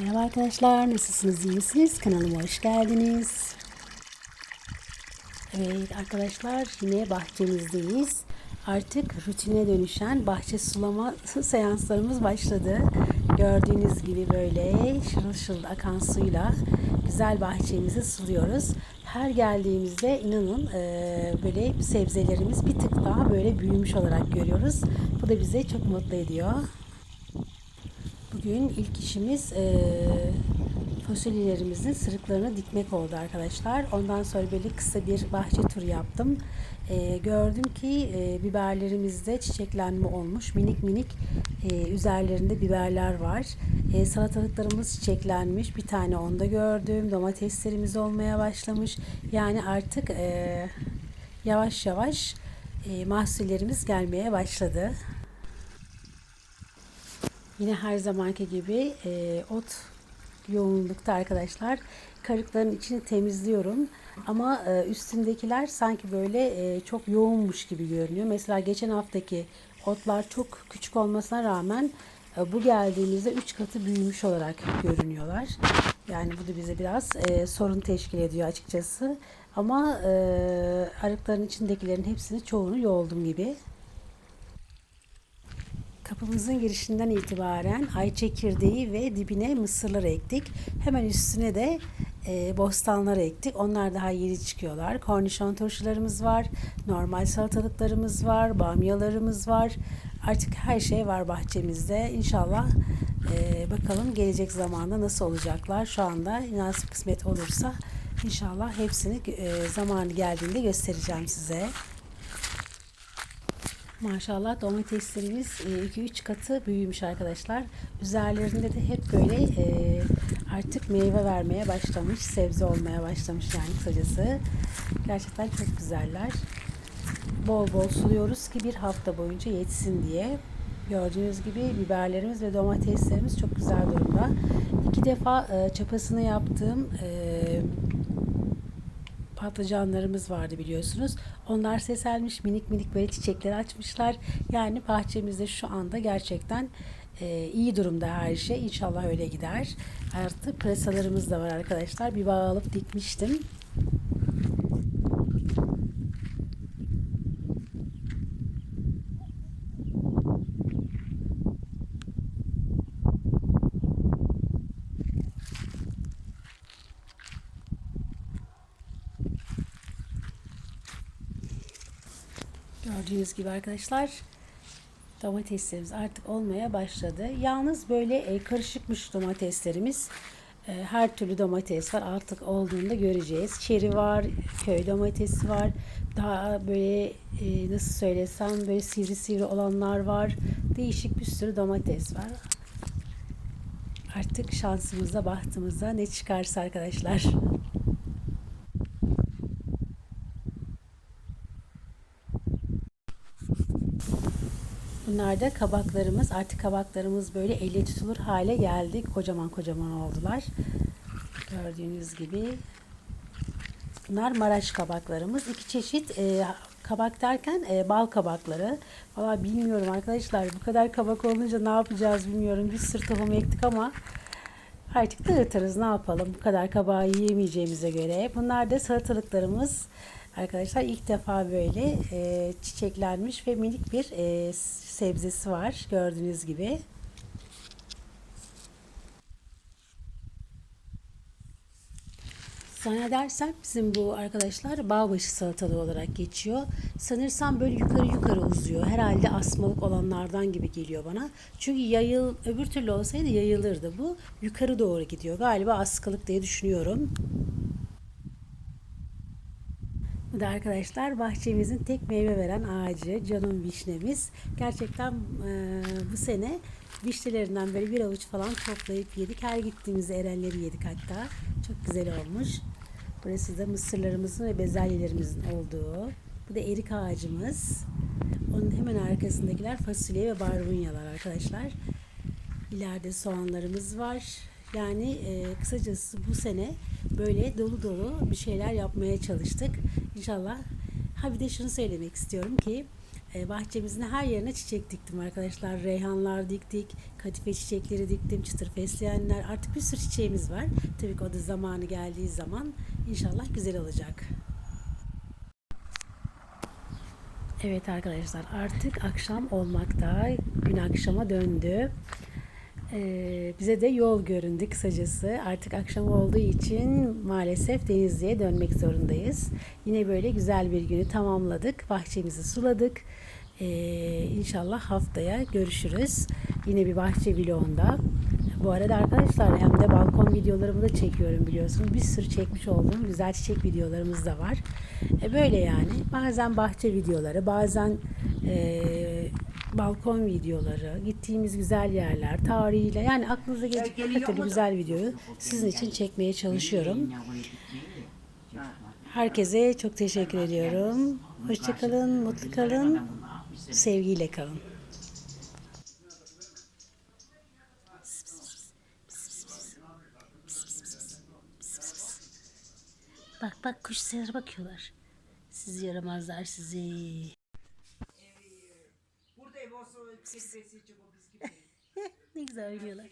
Merhaba arkadaşlar, nasılsınız, iyi misiniz? Kanalıma hoş geldiniz. Evet arkadaşlar, yine bahçemizdeyiz. Artık rutine dönüşen bahçe sulama seanslarımız başladı. Gördüğünüz gibi böyle şırıl şırıl akan suyla güzel bahçemizi suluyoruz. Her geldiğimizde inanın e, böyle sebzelerimiz bir tık daha böyle büyümüş olarak görüyoruz. Bu da bize çok mutlu ediyor. Bugün ilk işimiz e, fasulyelerimizin sırıklarını dikmek oldu arkadaşlar. Ondan sonra böyle kısa bir bahçe turu yaptım. E, gördüm ki e, biberlerimizde çiçeklenme olmuş. Minik minik e, üzerlerinde biberler var. E, salatalıklarımız çiçeklenmiş. Bir tane onda gördüm. Domateslerimiz olmaya başlamış. Yani artık e, yavaş yavaş e, mahsullerimiz gelmeye başladı. Yine her zamanki gibi e, ot yoğunlukta arkadaşlar. Karıkların içini temizliyorum. Ama e, üstündekiler sanki böyle e, çok yoğunmuş gibi görünüyor. Mesela geçen haftaki otlar çok küçük olmasına rağmen e, bu geldiğimizde 3 katı büyümüş olarak görünüyorlar. Yani bu da bize biraz e, sorun teşkil ediyor açıkçası. Ama e, arıkların içindekilerin hepsini çoğunu yoğuldum gibi. Kapımızın girişinden itibaren ay çekirdeği ve dibine mısırlar ektik. Hemen üstüne de e, bostanlar ektik. Onlar daha yeni çıkıyorlar. Kornişon turşularımız var. Normal salatalıklarımız var. Bamyalarımız var. Artık her şey var bahçemizde. İnşallah e, bakalım gelecek zamanda nasıl olacaklar. Şu anda nasip kısmet olursa inşallah hepsini e, zamanı geldiğinde göstereceğim size. Maşallah domateslerimiz 2-3 katı büyümüş arkadaşlar. Üzerlerinde de hep böyle e, artık meyve vermeye başlamış, sebze olmaya başlamış yani kısacası. Gerçekten çok güzeller. Bol bol suluyoruz ki bir hafta boyunca yetsin diye. Gördüğünüz gibi biberlerimiz ve domateslerimiz çok güzel durumda. İki defa e, çapasını yaptığım e, patlıcanlarımız vardı biliyorsunuz. Onlar seselmiş minik minik böyle çiçekler açmışlar. Yani bahçemizde şu anda gerçekten e, iyi durumda her şey. İnşallah öyle gider. Artı pırasalarımız da var arkadaşlar. Bir bağ alıp dikmiştim. Gördüğünüz gibi arkadaşlar domateslerimiz artık olmaya başladı. Yalnız böyle e, karışıkmış domateslerimiz. E, her türlü domates var. Artık olduğunda göreceğiz. Çeri var, köy domatesi var. Daha böyle e, nasıl söylesem böyle sivri sivri olanlar var. Değişik bir sürü domates var. Artık şansımıza, bahtımıza ne çıkarsa arkadaşlar. Bunlar da kabaklarımız. Artık kabaklarımız böyle elle tutulur hale geldi. Kocaman kocaman oldular. Gördüğünüz gibi. Bunlar Maraş kabaklarımız. İki çeşit e, kabak derken e, bal kabakları. Valla bilmiyorum arkadaşlar. Bu kadar kabak olunca ne yapacağız bilmiyorum. Bir sürü tohum ektik ama artık dağıtırız ne yapalım. Bu kadar kabağı yiyemeyeceğimize göre. Bunlar da salatalıklarımız. Arkadaşlar ilk defa böyle e, çiçeklenmiş ve minik bir e, sebzesi var gördüğünüz gibi. Zannedersem bizim bu arkadaşlar bağbaşı salatalığı olarak geçiyor. Sanırsam böyle yukarı yukarı uzuyor. Herhalde asmalık olanlardan gibi geliyor bana. Çünkü yayıl öbür türlü olsaydı yayılırdı bu. Yukarı doğru gidiyor. Galiba askılık diye düşünüyorum. Bu da arkadaşlar bahçemizin tek meyve veren ağacı canım vişnemiz. Gerçekten e, bu sene vişnelerinden böyle bir avuç falan toplayıp yedik. Her gittiğimizde erenleri yedik hatta. Çok güzel olmuş. Burası da mısırlarımızın ve bezelyelerimizin olduğu. Bu da erik ağacımız. Onun hemen arkasındakiler fasulye ve barbunyalar arkadaşlar. İleride soğanlarımız var. Yani e, kısacası bu sene böyle dolu dolu bir şeyler yapmaya çalıştık. İnşallah. Ha bir de şunu söylemek istiyorum ki E, bahçemizin her yerine çiçek diktim arkadaşlar. Reyhanlar diktik, kadife çiçekleri diktim, çıtır fesleğenler. Artık bir sürü çiçeğimiz var. Tabii ki o da zamanı geldiği zaman inşallah güzel olacak. Evet arkadaşlar artık akşam olmakta. Gün akşama döndü. Ee, bize de yol göründü kısacası. Artık akşam olduğu için maalesef Denizli'ye dönmek zorundayız. Yine böyle güzel bir günü tamamladık. Bahçemizi suladık. Ee, inşallah haftaya görüşürüz. Yine bir bahçe vlogunda. Bu arada arkadaşlar hem de balkon videolarımı da çekiyorum biliyorsunuz. Bir sürü çekmiş olduğum güzel çiçek videolarımız da var. E böyle yani. Bazen bahçe videoları, bazen e, balkon videoları, gittiğimiz güzel yerler, tarihiyle yani aklınıza gelecek her türlü güzel videoyu sizin için çekmeye çalışıyorum. Herkese çok teşekkür ediyorum. Hoşçakalın, mutlu kalın, sevgiyle kalın. Bak bak kuşlara bakıyorlar. Sizi yaramazlar sizi. ne güzel oynuyorlar.